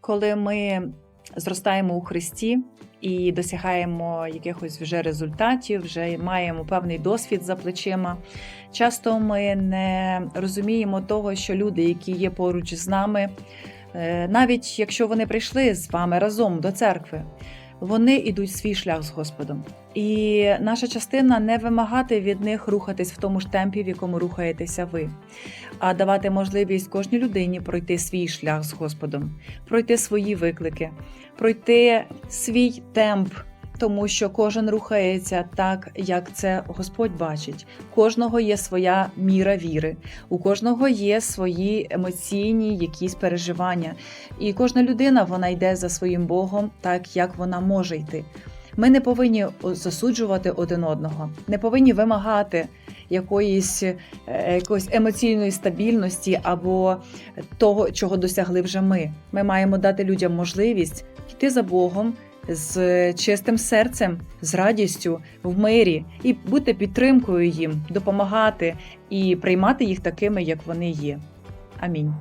коли ми зростаємо у Христі і досягаємо якихось вже результатів, вже маємо певний досвід за плечима. Часто ми не розуміємо того, що люди, які є поруч з нами, е, навіть якщо вони прийшли з вами разом до церкви, вони йдуть свій шлях з Господом. І наша частина не вимагати від них рухатись в тому ж темпі, в якому рухаєтеся ви, а давати можливість кожній людині пройти свій шлях з Господом, пройти свої виклики, пройти свій темп. Тому що кожен рухається так, як це Господь бачить. У кожного є своя міра віри, у кожного є свої емоційні якісь переживання. І кожна людина вона йде за своїм Богом так, як вона може йти. Ми не повинні засуджувати один одного, не повинні вимагати якоїсь е, якоїсь емоційної стабільності або того, чого досягли вже ми. Ми маємо дати людям можливість йти за Богом з чистим серцем, з радістю в мирі і бути підтримкою їм, допомагати і приймати їх такими, як вони є. Амінь.